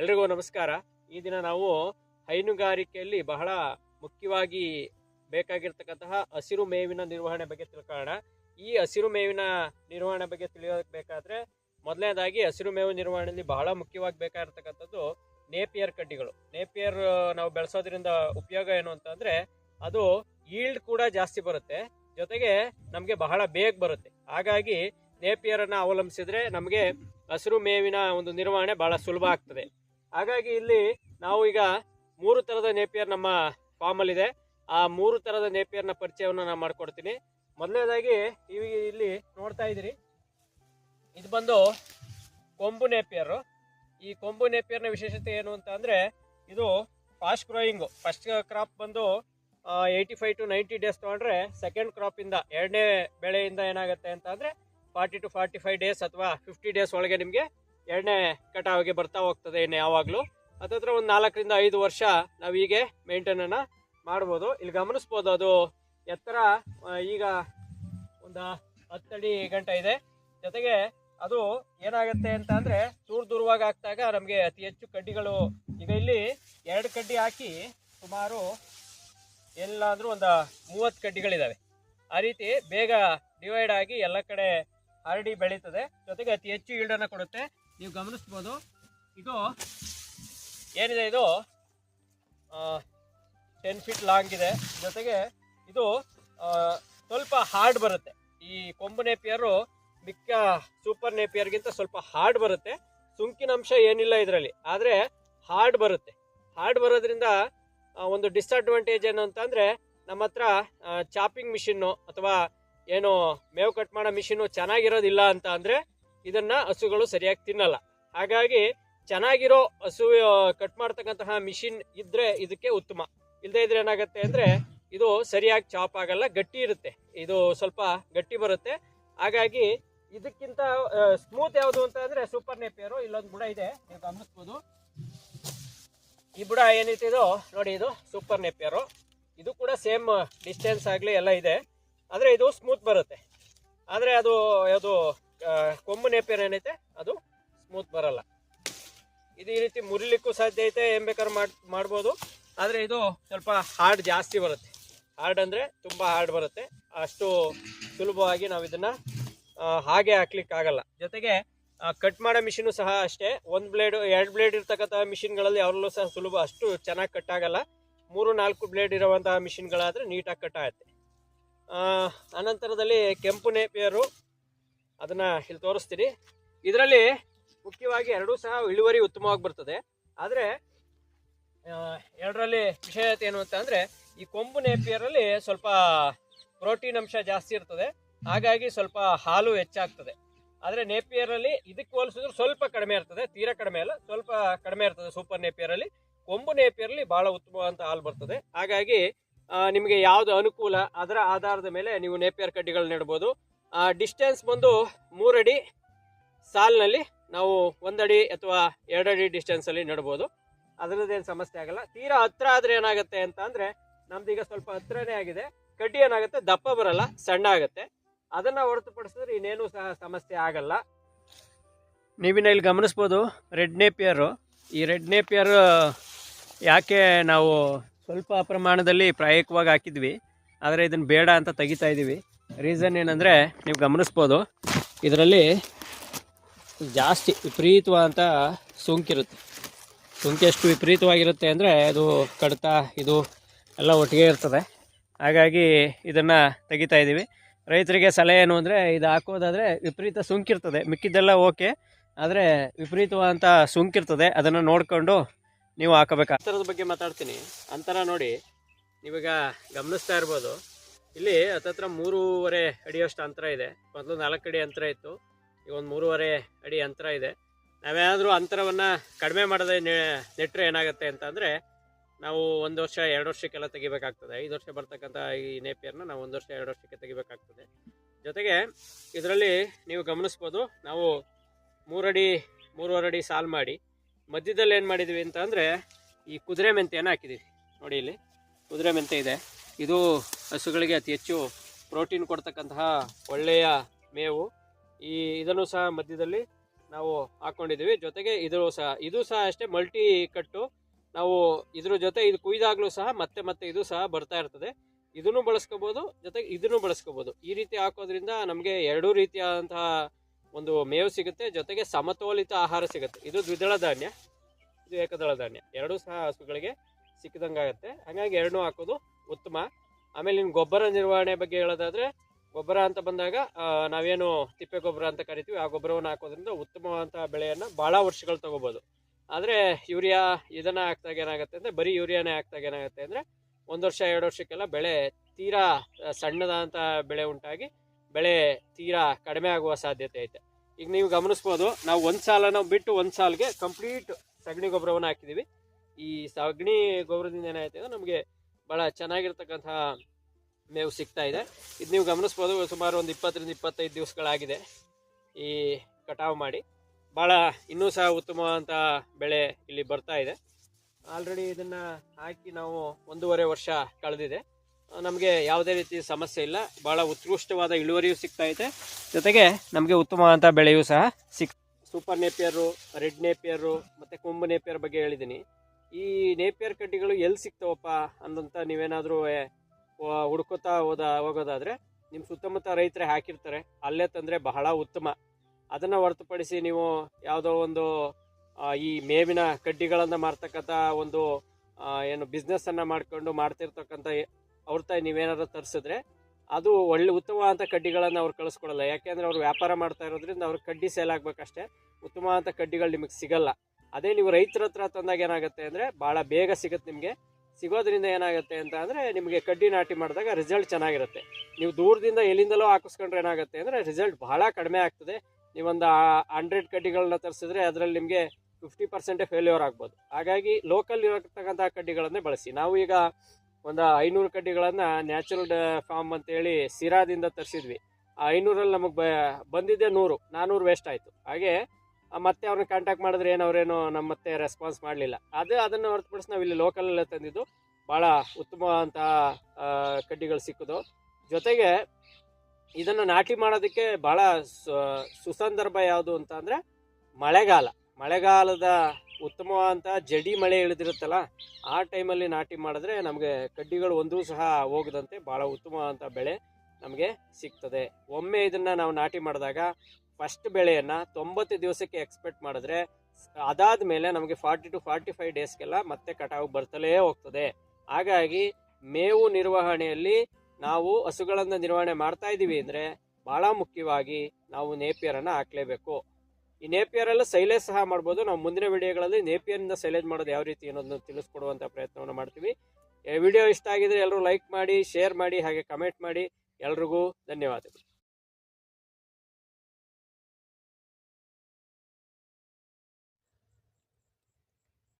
ಎಲ್ರಿಗೂ ನಮಸ್ಕಾರ. ಈ ದಿನ ನಾವು ಹೈನುಗಾರಿಕೆಯಲ್ಲಿ ಬಹಳ ಮುಖ್ಯವಾಗಿ ಬೇಕಾಗಿರ್ತಕ್ಕಂತಹ ಹಸಿರು ಮೇವಿನ ನಿರ್ವಹಣೆ ಬಗ್ಗೆ ತಿಳ್ಕೊಳ್ಳೋಣ. ಈ ಹಸಿರು ಮೇವಿನ ನಿರ್ವಹಣೆ ಬಗ್ಗೆ ತಿಳಿಯಬೇಕಾದ್ರೆ ಮೊದಲನೇದಾಗಿ ಹಸಿರು ಮೇವು ನಿರ್ವಹಣೆಯಲ್ಲಿ ಬಹಳ ಮುಖ್ಯವಾಗಿ ಬೇಕಾಗಿರ್ತಕ್ಕಂಥದ್ದು ನೇಪಿಯರ್ ಕಡ್ಡಿಗಳು. ನೇಪಿಯರ್, ನಾವು ಬೆಳೆಸೋದ್ರಿಂದ ಉಪಯೋಗ ಏನು ಅಂತಂದರೆ ಅದು ಈಲ್ಡ್ ಕೂಡ ಜಾಸ್ತಿ ಬರುತ್ತೆ. ಜೊತೆಗೆ ನಮಗೆ ಬಹಳ ಬೇಗ ಬರುತ್ತೆ. ಹಾಗಾಗಿ ನೇಪಿಯರನ್ನು ಅವಲಂಬಿಸಿದ್ರೆ ನಮಗೆ ಹಸಿರು ಮೇವಿನ ಒಂದು ನಿರ್ವಹಣೆ ಬಹಳ ಸುಲಭ ಆಗ್ತದೆ. ಹಾಗಾಗಿ ಇಲ್ಲಿ ನಾವು ಈಗ ಮೂರು ಥರದ ನೇಪಿಯರ್ ನಮ್ಮ ಫಾರ್ಮಲ್ಲಿದೆ. ಆ ಮೂರು ಥರದ ನೇಪಿಯರ್ನ ಪರಿಚಯವನ್ನು ನಾನು ಮಾಡ್ಕೊಡ್ತೀನಿ. ಮೊದಲನೇದಾಗಿ ಇವ ಇಲ್ಲಿ ನೋಡ್ತಾ ಇದ್ದೀರಿ. ಇದು ಬಂದು ಕೊಂಬು ನೇಪಿಯರು. ಈ ಕೊಂಬು ನೇಪಿಯರ್ನ ವಿಶೇಷತೆ ಏನು ಅಂತ ಅಂದರೆ ಇದು ಫಾಸ್ಟ್ ಗ್ರೋಯಿಂಗು ಫಸ್ಟ್ ಕ್ರಾಪ್ ಬಂದು eighty five to ninety days ತೊಗೊಂಡ್ರೆ ಸೆಕೆಂಡ್ ಕ್ರಾಪಿಂದ ಎರಡನೇ ಬೆಳೆಯಿಂದ ಏನಾಗುತ್ತೆ ಅಂತ ಅಂದರೆ forty to forty five days ಅಥವಾ ಫಿಫ್ಟಿ ಡೇಸ್ ಒಳಗೆ ನಿಮಗೆ ಎರಡನೇ ಕಟಾವಿಗೆ ಬರ್ತಾ ಹೋಗ್ತದೆ ಇನ್ನು ಯಾವಾಗಲೂ. ಅದತ್ರ ಒಂದು ನಾಲ್ಕರಿಂದ ಐದು ವರ್ಷ ನಾವು ಹೀಗೆ ಮೇಂಟೈನನ್ನು ಮಾಡ್ಬೋದು. ಇಲ್ಲಿ ಗಮನಿಸ್ಬೋದು ಅದು ಎತ್ತರ ಈಗ ಒಂದು ಹತ್ತಡಿ ಗಂಟೆ ಇದೆ. ಜೊತೆಗೆ ಅದು ಏನಾಗುತ್ತೆ ಅಂತ ಅಂದರೆ ದೂರ ದೂರವಾಗಿ ಹಾಕಿದಾಗ ನಮಗೆ ಅತಿ ಹೆಚ್ಚು ಕಡ್ಡಿಗಳು ಈಗ ಇಲ್ಲಿ ಎರಡು ಕಡ್ಡಿ ಹಾಕಿ ಸುಮಾರು ಎಲ್ಲಾದರೂ ಒಂದು ಮೂವತ್ತು ಕಡ್ಡಿಗಳಿದ್ದಾವೆ ಆ ರೀತಿ ಬೇಗ ಡಿವೈಡ್ ಆಗಿ ಎಲ್ಲ ಕಡೆ ಹರಡಿ ಬೆಳೀತದೆ. ಜೊತೆಗೆ ಅತಿ ಹೆಚ್ಚು ಈಲ್ಡನ್ನು ಕೊಡುತ್ತೆ. ನೀವು ಗಮನಿಸ್ಬೋದು. ಇದು ಏನಿದೆ ಇದು? ಟೆನ್ ಫೀಟ್ ಲಾಂಗ್ ಇದೆ. ಜೊತೆಗೆ ಇದು ಸ್ವಲ್ಪ ಹಾರ್ಡ್ ಬರುತ್ತೆ. ಈ ಕೊಂಬು ನೇಪಿಯರು ಮಿಕ್ಕ ಸೂಪರ್ ನೇಪಿಯರ್ಗಿಂತ ಸ್ವಲ್ಪ ಹಾರ್ಡ್ ಬರುತ್ತೆ. ಸುಂಕಿನ ಅಂಶ ಏನಿಲ್ಲ ಇದರಲ್ಲಿ. ಆದರೆ ಹಾರ್ಡ್ ಬರುತ್ತೆ. ಹಾರ್ಡ್ ಬರೋದ್ರಿಂದ ಒಂದು ಡಿಸ್ಅಡ್ವಾಂಟೇಜ್ ಏನು ಅಂತಂದರೆ ನಮ್ಮ ಹತ್ರ ಚಾಪಿಂಗ್ ಮಿಷಿನ್ನು ಅಥವಾ ಏನು ಮೇವು ಕಟ್ ಮಾಡೋ ಮಿಷಿನ್ನು ಚೆನ್ನಾಗಿರೋದಿಲ್ಲ ಅಂತ ಅಂದರೆ ಇದನ್ನು ಹಸುಗಳು ಸರಿಯಾಗಿ ತಿನ್ನಲ್ಲ. ಹಾಗಾಗಿ ಚೆನ್ನಾಗಿರೋ ಹಸು ಕಟ್ ಮಾಡ್ತಕ್ಕಂತಹ ಮಿಷಿನ್ ಇದ್ರೆ ಇದಕ್ಕೆ ಉತ್ತಮ. ಇಲ್ಲದೇ ಇದ್ರೆ ಏನಾಗುತ್ತೆ ಅಂದ್ರೆ ಇದು ಸರಿಯಾಗಿ ಚಾಪ್ ಆಗಲ್ಲ, ಗಟ್ಟಿ ಇರುತ್ತೆ. ಇದು ಸ್ವಲ್ಪ ಗಟ್ಟಿ ಬರುತ್ತೆ. ಹಾಗಾಗಿ ಇದಕ್ಕಿಂತ ಸ್ಮೂತ್ ಯಾವುದು ಅಂತ ಅಂದ್ರೆ ಸೂಪರ್ ನೇಪಿಯರು, ಇಲ್ಲೊಂದು ಬುಡ ಇದೆ. ನೀವು ಗಮನಿಸ್ಬೋದು. ಈ ಬುಡ ಇದು? ನೋಡಿ, ಇದು ಸೂಪರ್ ನೇಪಿಯರು. ಇದು ಕೂಡ ಸೇಮ್ ಡಿಸ್ಟೆನ್ಸ್ ಆಗಲಿ ಎಲ್ಲ ಇದೆ. ಆದರೆ ಇದು ಸ್ಮೂತ್ ಬರುತ್ತೆ. ಆದರೆ ಅದು, ಯಾವುದು ಕೊಂಬು ನೇಪಿಯರ್ ಏನೈತೆ? ಅದು ಸ್ಮೂತ್ ಬರಲ್ಲ. ಇದು ಈ ರೀತಿ ಮುರಿಲಿಕ್ಕೂ ಸಾಧ್ಯ ಐತೆ, ಏನ್ ಬೇಕಾದ್ರೂ ಮಾಡ್, ಮಾಡ್ಬೋದು. ಆದರೆ ಇದು ಸ್ವಲ್ಪ ಹಾರ್ಡ್ ಜಾಸ್ತಿ ಬರುತ್ತೆ. ಹಾರ್ಡ್ ಅಂದರೆ ತುಂಬ ಹಾರ್ಡ್ ಬರುತ್ತೆ. ಅಷ್ಟು ಸುಲಭವಾಗಿ ನಾವು ಇದನ್ನು ಹಾಗೆ ಹಾಕ್ಲಿಕ್ಕೆ ಆಗಲ್ಲ ಜೊತೆಗೆ ಕಟ್ ಮಾಡೋ ಮಿಷಿನು ಸಹ ಅಷ್ಟೇ. ಒಂದು ಬ್ಲೇಡ್ ಎರಡು ಬ್ಲೇಡ್ ಇರ್ತಕ್ಕಂಥ ಮಿಷಿನ್ಗಳಲ್ಲಿ ಅವರಲ್ಲೂ ಸಹ ಸುಲಭ. ಅಷ್ಟು ಚೆನ್ನಾಗಿ ಕಟ್ ಆಗಲ್ಲ. ಮೂರು, ನಾಲ್ಕು ಬ್ಲೇಡ್ ಇರುವಂತಹ ಮಿಷಿನ್ಗಳಾದರೆ ನೀಟಾಗಿ ಕಟ್ ಆಗುತ್ತೆ. ಅನಂತರದಲ್ಲಿ ಕೆಂಪು ನೇಪಿಯರು ಅದನ್ನು ಇಲ್ಲಿ ತೋರಿಸ್ತೀನಿ. ಇದರಲ್ಲಿ ಮುಖ್ಯವಾಗಿ ಎರಡೂ ಸಹ ಇಳುವರಿ ಉತ್ತಮವಾಗಿ ಬರ್ತದೆ. ಆದರೆ ಎರಡರಲ್ಲಿ ವಿಶೇಷತೆ ಏನು ಅಂತ ಅಂದರೆ, ಈ ಕೊಂಬು ನೇಪಿಯರಲ್ಲಿ ಸ್ವಲ್ಪ ಪ್ರೋಟೀನ್ ಅಂಶ ಜಾಸ್ತಿ ಇರ್ತದೆ. ಹಾಗಾಗಿ ಸ್ವಲ್ಪ ಹಾಲು ಹೆಚ್ಚಾಗ್ತದೆ. ಆದರೆ ನೇಪಿಯರಲ್ಲಿ ಇದಕ್ಕೆ ಹೋಲಿಸಿದ್ರೆ ಸ್ವಲ್ಪ ಕಡಿಮೆ ಇರ್ತದೆ. ತೀರಾ ಕಡಿಮೆ ಅಲ್ಲ, ಸ್ವಲ್ಪ ಕಡಿಮೆ ಇರ್ತದೆ ಸೂಪರ್ ನೇಪಿಯರಲ್ಲಿ. ಕೊಂಬು ನೇಪಿಯರಲ್ಲಿ ಬಹಳ ಉತ್ತಮವಾದಂಥ ಹಾಲು ಬರ್ತದೆ. ಹಾಗಾಗಿ ನಿಮಗೆ ಯಾವುದು ಅನುಕೂಲ ಅದರ ಆಧಾರದ ಮೇಲೆ ನೀವು ನೇಪಿಯರ್ ಕಡ್ಡಿಗಳನ್ನ ನೆಡ್ಬೋದು. ಡಿಸ್ಟೆನ್ಸ್ ಬಂದು ಮೂರಡಿ ಸಾಲಿನಲ್ಲಿ ನಾವು ಒಂದಡಿ ಅಥವಾ ಎರಡಡಿ ಡಿಸ್ಟೆನ್ಸಲ್ಲಿ ನೆಡ್ಬೋದು ಅದರದ್ದೇನು ಸಮಸ್ಯೆ ಆಗಲ್ಲ. ತೀರಾ ಹತ್ರ ಆದರೆ ಏನಾಗುತ್ತೆ ಅಂತ ಅಂದರೆ ನಮ್ದೀಗ ಸ್ವಲ್ಪ ಹತ್ರನೇ ಆಗಿದೆ. ಕಡ್ಡಿ ಏನಾಗುತ್ತೆ? ದಪ್ಪ ಬರಲ್ಲ, ಸಣ್ಣ ಆಗುತ್ತೆ. ಅದನ್ನು ಹೊರತುಪಡಿಸಿದ್ರೆ ಇನ್ನೇನು ಸಹ ಸಮಸ್ಯೆ ಆಗಲ್ಲ. ನೀವಿನ ಇಲ್ಲಿ ಗಮನಿಸ್ಬೋದು ರೆಡ್ ನೇಪಿಯರು ಈ ರೆಡ್ ನೇಪಿಯರು ಯಾಕೆ ನಾವು ಸ್ವಲ್ಪ ಪ್ರಮಾಣದಲ್ಲಿ ಪ್ರಾಯೋಗಿಕವಾಗಿ ಹಾಕಿದ್ವಿ, ಆದರೆ ಇದನ್ನು ಬೇಡ ಅಂತ ತೆಗಿತಾ ಇದ್ದೀವಿ ರೀಸನ್ ಏನಂದರೆ ನೀವು ಗಮನಿಸ್ಬೋದು, ಇದರಲ್ಲಿ ಜಾಸ್ತಿ ವಿಪರೀತವಾದಂಥ ಸೋಂಕಿರುತ್ತೆ. ಸೋಂಕು ಎಷ್ಟು ವಿಪರೀತವಾಗಿರುತ್ತೆ ಅಂದರೆ ಅದು ಕಡಿತ, ಇದು ಎಲ್ಲ ಒಟ್ಟಿಗೆ ಇರ್ತದೆ. ಹಾಗಾಗಿ ಇದನ್ನು ತೆಗಿತಾ ಇದ್ದೀವಿ ರೈತರಿಗೆ ಸಲಹೆ ಏನು ಅಂದರೆ, ಇದು ಹಾಕೋದಾದರೆ ವಿಪರೀತ ಸುಂಕಿರ್ತದೆ ಮಿಕ್ಕಿದ್ದೆಲ್ಲ ಓಕೆ, ಆದರೆ ವಿಪರೀತವಾದಂಥ ಸೋಂಕಿರ್ತದೆ ಅದನ್ನು ನೋಡಿಕೊಂಡು ನೀವು ಹಾಕೋಬೇಕು? ಅಂತರದ ಬಗ್ಗೆ ಮಾತಾಡ್ತೀನಿ. ಅಂತರ ನೋಡಿ ಇವಾಗ ಗಮನಿಸ್ತಾ ಇರ್ಬೋದು. ಇಲ್ಲಿ ಹತ್ತತ್ರ ಮೂರುವರೆ ಅಡಿಯಷ್ಟು ಅಂತರ ಇದೆ. ಮೊದಲು ನಾಲ್ಕು ಅಡಿ ಅಂತರ ಇತ್ತು. ಈಗ ಒಂದು ಮೂರುವರೆ ಅಡಿ ಅಂತರ ಇದೆ. ನಾವೇನಾದರೂ ಅಂತರವನ್ನು ಕಡಿಮೆ ಮಾಡದೆ ನೆಟ್ಟರೆ ಏನಾಗುತ್ತೆ ಅಂತ ಅಂದರೆ ನಾವು ಒಂದು ವರ್ಷ, ಎರಡು ವರ್ಷಕ್ಕೆಲ್ಲ ತೆಗಿಬೇಕಾಗ್ತದೆ. ಐದು ವರ್ಷ ಬರ್ತಕ್ಕಂಥ ಈ ನೇಪಿಯರ್ನ ನಾವು ಒಂದು ವರ್ಷ, ಎರಡು ವರ್ಷಕ್ಕೆ ತೆಗಿಬೇಕಾಗ್ತದೆ. ಜೊತೆಗೆ ಇದರಲ್ಲಿ ನೀವು ಗಮನಿಸ್ಬೋದು, ನಾವು ಮೂರಡಿ, ಮೂರುವರೆ ಅಡಿ ಸಾಲು ಮಾಡಿ ಮಧ್ಯದಲ್ಲಿ ಏನು ಮಾಡಿದ್ವಿ ಅಂತ ಅಂದರೆ ಈ ಕುದುರೆ ಮೆಂತೆಯನ್ನು ಹಾಕಿದ್ದೀವಿ ನೋಡಿ ಇಲ್ಲಿ ಕುದುರೆ ಮೆಂತೆ ಇದೆ. ಇದು ಹಸುಗಳಿಗೆ ಅತಿ ಹೆಚ್ಚು ಪ್ರೋಟೀನ್ ಕೊಡ್ತಕ್ಕಂತಹ ಒಳ್ಳೆಯ ಮೇವು. ಈ ಇದನ್ನು ಸಹ ಮಧ್ಯದಲ್ಲಿ ನಾವು ಹಾಕ್ಕೊಂಡಿದ್ದೀವಿ ಜೊತೆಗೆ ಇದು ಸಹ ಇದು ಸಹ ಅಷ್ಟೇ ಮಲ್ಟಿ ಕಟ್ಟು. ನಾವು ಇದ್ರ ಜೊತೆ ಇದು ಕುಯ್ದಾಗಲೂ ಸಹ ಮತ್ತೆ ಮತ್ತೆ ಇದು ಸಹ ಬರ್ತಾ ಇರ್ತದೆ. ಇದನ್ನು ಬಳಸ್ಕೋಬೋದು, ಜೊತೆಗೆ ಇದನ್ನು ಬಳಸ್ಕೋಬೋದು. ಈ ರೀತಿ ಹಾಕೋದ್ರಿಂದ ನಮಗೆ ಎರಡೂ ರೀತಿಯಾದಂತಹ ಒಂದು ಮೇವು ಸಿಗುತ್ತೆ. ಜೊತೆಗೆ ಸಮತೋಲಿತ ಆಹಾರ ಸಿಗುತ್ತೆ. ಇದು ದ್ವಿದಳ ಧಾನ್ಯ. ಇದು ಏಕದಳ ಧಾನ್ಯ. ಎರಡೂ ಸಹ ಹಸುಗಳಿಗೆ ಸಿಕ್ಕಿದಂಗಾಗತ್ತೆ. ಹಾಗಾಗಿ ಎರಡನ್ನೂ ಹಾಕೋದು ಉತ್ತಮ. ಆಮೇಲೆ ನಿಮ್ಮ ಗೊಬ್ಬರ ನಿರ್ವಹಣೆ ಬಗ್ಗೆ ಹೇಳೋದಾದ್ರೆ, ಗೊಬ್ಬರ ಅಂತ ಬಂದಾಗ ನಾವೇನು ತಿಪ್ಪೆ ಗೊಬ್ಬರ ಅಂತ ಕರಿತೀವಿ, ಆ ಗೊಬ್ಬರವನ್ನು ಹಾಕೋದ್ರಿಂದ ಉತ್ತಮವಾದಂಥ ಬೆಳೆಯನ್ನು ಭಾಳ ವರ್ಷಗಳು ತಗೋಬೋದು. ಆದರೆ ಯೂರಿಯಾ ಇದನ್ನ ಹಾಕ್ದಾಗ ಏನಾಗುತ್ತೆ ಅಂದರೆ, ಬರೀ ಯೂರಿಯಾನೇ ಹಾಕ್ದಾಗ ಏನಾಗುತ್ತೆ ಅಂದರೆ, ಒಂದು ವರ್ಷ, ಎರಡು ವರ್ಷಕ್ಕೆಲ್ಲ ಬೆಳೆ ತೀರಾ ಸಣ್ಣದಾದಂಥ ಬೆಳೆ ಉಂಟಾಗಿ ಬೆಳೆ ತೀರಾ ಕಡಿಮೆ ಆಗುವ ಸಾಧ್ಯತೆ ಐತೆ. ಈಗ ನೀವು ಗಮನಿಸ್ಬೋದು, ನಾವು ಒಂದು ಸಾಲನ ಬಿಟ್ಟು ಒಂದು ಸಾಲಿಗೆ ಕಂಪ್ಲೀಟ್ ಸಗಣಿ ಗೊಬ್ಬರವನ್ನು ಹಾಕಿದ್ದೀವಿ ಈ ಸಗಣಿ ಗೊಬ್ಬರದಿಂದ ಏನಾಯ್ತು ಅಂದರೆ ನಮಗೆ ಭಾಳ ಚೆನ್ನಾಗಿರ್ತಕ್ಕಂತಹ ಮೇವು ಸಿಗ್ತಾ ಇದೆ. ಇದು ನೀವು ಗಮನಿಸ್ಬೋದು, ಸುಮಾರು ಒಂದು ಇಪ್ಪತ್ತರಿಂದ ಇಪ್ಪತ್ತೈದು ದಿವಸಗಳಾಗಿದೆ ಈ ಕಟಾವು ಮಾಡಿ. ಭಾಳ ಇನ್ನೂ ಸಹ ಉತ್ತಮವಾದಂಥ ಬೆಳೆ ಇಲ್ಲಿ ಬರ್ತಾ ಇದೆ. ಆಲ್ರೆಡಿ ಇದನ್ನು ಹಾಕಿ ನಾವು ಒಂದೂವರೆ ವರ್ಷ ಕಳೆದಿದೆ. ನಮಗೆ ಯಾವುದೇ ರೀತಿ ಸಮಸ್ಯೆ ಇಲ್ಲ. ಭಾಳ ಉತ್ಕೃಷ್ಟವಾದ ಇಳುವರಿಯೂ ಸಿಗ್ತಾ ಇದೆ. ಜೊತೆಗೆ ನಮಗೆ ಉತ್ತಮವಾದಂಥ ಬೆಳೆಯೂ ಸಹ ಸಿಕ್ ಸೂಪರ್ ನೇಪಿಯರು, ರೆಡ್ ನೇಪಿಯರು, ಮತ್ತು ಕೊಂಬು ನೇಪಿಯರ್ ಬಗ್ಗೆ ಹೇಳಿದ್ದೀನಿ. ಈ ನೇಪಿಯರ್ ಕಡ್ಡಿಗಳು ಎಲ್ಲಿ ಸಿಗ್ತಾವಪ್ಪ ಅಂದಂಥ ನೀವೇನಾದರೂ ಹುಡ್ಕೋತಾ ಹೋದ, ಹೋಗೋದಾದರೆ ನಿಮ್ಮ ಸುತ್ತಮುತ್ತ ರೈತರೇ ಹಾಕಿರ್ತಾರೆ. ಅಲ್ಲೇ ತಂದರೆ ಬಹಳ ಉತ್ತಮ. ಅದನ್ನು ಹೊರತುಪಡಿಸಿ ನೀವು ಯಾವುದೋ ಒಂದು ಈ ಮೇವಿನ ಕಡ್ಡಿಗಳನ್ನು ಮಾರ್ತಕ್ಕಂಥ ಒಂದು ಏನು ಬಿಸ್ನೆಸ್ಸನ್ನು ಮಾಡ್ಕೊಂಡು ಮಾಡ್ತಿರ್ತಕ್ಕಂಥ ಅವ್ರ ತಾಯಿ ನೀವೇನಾದ್ರು ತರಿಸಿದ್ರೆ ಅದು ಒಳ್ಳೆ ಉತ್ತಮವಾದಂಥ ಕಡ್ಡಿಗಳನ್ನು ಅವ್ರು ಕಳಿಸ್ಕೊಡಲ್ಲ. ಯಾಕೆಂದರೆ ಅವ್ರು ವ್ಯಾಪಾರ ಮಾಡ್ತಾ ಇರೋದ್ರಿಂದ ಅವ್ರ ಕಡ್ಡಿ ಸೇಲ್ ಆಗಬೇಕಷ್ಟೇ. ಉತ್ತಮವಾದಂಥ ಕಡ್ಡಿಗಳು ನಿಮಗೆ ಸಿಗಲ್ಲ. ಅದೇ ನೀವು ರೈತರ ಹತ್ರ ತಂದಾಗ ಏನಾಗುತ್ತೆ ಅಂದರೆ ಭಾಳ ಬೇಗ ಸಿಗುತ್ತೆ ನಿಮಗೆ. ಸಿಗೋದ್ರಿಂದ ಏನಾಗುತ್ತೆ ಅಂತ ಅಂದರೆ ನಿಮಗೆ ಕಡ್ಡಿ ನಾಟಿ ಮಾಡಿದಾಗ ರಿಸಲ್ಟ್ ಚೆನ್ನಾಗಿರುತ್ತೆ. ನೀವು ದೂರದಿಂದ ಎಲ್ಲಿಂದಲೋ ಹಾಕಿಸ್ಕೊಂಡ್ರೆ ಏನಾಗುತ್ತೆ ಅಂದರೆ ರಿಸಲ್ಟ್ ಭಾಳ ಕಡಿಮೆ ಆಗ್ತದೆ. ನೀವೊಂದು ಹಂಡ್ರೆಡ್ ಕಡ್ಡಿಗಳನ್ನ ತರಿಸಿದ್ರೆ ಅದರಲ್ಲಿ ನಿಮಗೆ ಫಿಫ್ಟಿ ಪರ್ಸೆಂಟೇ ಫೇಲ್ಯೂರ್ ಆಗ್ಬೋದು. ಹಾಗಾಗಿ ಲೋಕಲ್ ಇರತಕ್ಕಂಥ ಕಡ್ಡಿಗಳನ್ನೇ ಬಳಸಿ. ನಾವು ಈಗ ಒಂದು ಐನೂರು ಕಡ್ಡಿಗಳನ್ನು ನ್ಯಾಚುರಲ್ ಫಾರ್ಮ್ ಅಂತೇಳಿ ಸಿರಾದಿಂದ ತರಿಸಿದ್ವಿ. ಆ ಐನೂರಲ್ಲಿ ನಮಗೆ ಬ, ಬಂದಿದ್ದೆ ನೂರು. ನಾನ್ನೂರು ವೇಸ್ಟ್ ಆಯಿತು. ಹಾಗೆ ಮತ್ತೆ ಅವ್ರನ್ನ ಕಾಂಟ್ಯಾಕ್ಟ್ ಮಾಡಿದ್ರೆ ಏನು ಅವರೇನು ನಮ್ಮ ಮತ್ತೆ ರೆಸ್ಪಾನ್ಸ್ ಮಾಡಲಿಲ್ಲ. ಅದು ಅದನ್ನು ಹೊರತುಪಡಿಸಿ ನಾವು ಇಲ್ಲಿ ಲೋಕಲಲ್ಲೇ ತಂದಿದ್ದು. ಭಾಳ ಉತ್ತಮವಾದಂಥ ಕಡ್ಡಿಗಳು ಸಿಕ್ಕಿದೋ ಜೊತೆಗೆ ಇದನ್ನು ನಾಟಿ ಮಾಡೋದಕ್ಕೆ ಭಾಳ ಸುಸಂದರ್ಭ ಯಾವುದು ಅಂತ ಮಳೆಗಾಲ. ಮಳೆಗಾಲದ ಉತ್ತಮವಾದಂಥ ಜಡಿ ಮಳೆ ಇಳಿದಿರುತ್ತಲ್ಲ, ಆ ಟೈಮಲ್ಲಿ ನಾಟಿ ಮಾಡಿದ್ರೆ ನಮಗೆ ಕಡ್ಡಿಗಳು ಒಂದೂ ಸಹ ಹೋಗದಂತೆ ಭಾಳ ಉತ್ತಮವಾದಂಥ ಬೆಳೆ ನಮಗೆ ಸಿಗ್ತದೆ. ಒಮ್ಮೆ ಇದನ್ನು ನಾವು ನಾಟಿ ಮಾಡಿದಾಗ ಫಸ್ಟ್ ಬೆಳೆಯನ್ನು ತೊಂಬತ್ತು ದಿವಸಕ್ಕೆ ಎಕ್ಸ್ಪೆಕ್ಟ್ ಮಾಡಿದ್ರೆ ಅದಾದ ಮೇಲೆ ನಮಗೆ ಫಾರ್ಟಿ ಟು ಫಾರ್ಟಿ ಫೈವ್ ಡೇಸ್ಗೆಲ್ಲ ಮತ್ತೆ ಕಟಾವು ಬರ್ತಲೇ ಹೋಗ್ತದೆ. ಹಾಗಾಗಿ ಮೇವು ನಿರ್ವಹಣೆಯಲ್ಲಿ ನಾವು ಹಸುಗಳನ್ನು ನಿರ್ವಹಣೆ ಮಾಡ್ತಾ ಇದ್ದೀವಿ ಅಂದರೆ ಭಾಳ ಮುಖ್ಯವಾಗಿ ನಾವು ನೇಪಿಯರನ್ನು ಹಾಕಲೇಬೇಕು. ಈ ನೇಪಿಯರೆಲ್ಲ ಸೈಲೇಜ್ ಸಹ ಮಾಡ್ಬೋದು. ನಾವು ಮುಂದಿನ ವಿಡಿಯೋಗಳಲ್ಲಿ ನೇಪಿಯರಿಂದ ಸೈಲೇಜ್ ಮಾಡೋದು ಯಾವ ರೀತಿ ಅನ್ನೋದನ್ನು ತಿಳಿಸ್ಕೊಡುವಂಥ ಪ್ರಯತ್ನವನ್ನು ಮಾಡ್ತೀವಿ. ವಿಡಿಯೋ ಇಷ್ಟ ಆಗಿದ್ರೆ ಎಲ್ಲರೂ ಲೈಕ್ ಮಾಡಿ ಶೇರ್ ಮಾಡಿ, ಹಾಗೆ ಕಮೆಂಟ್ ಮಾಡಿ. ಎಲ್ರಿಗೂ ಧನ್ಯವಾದಗಳು.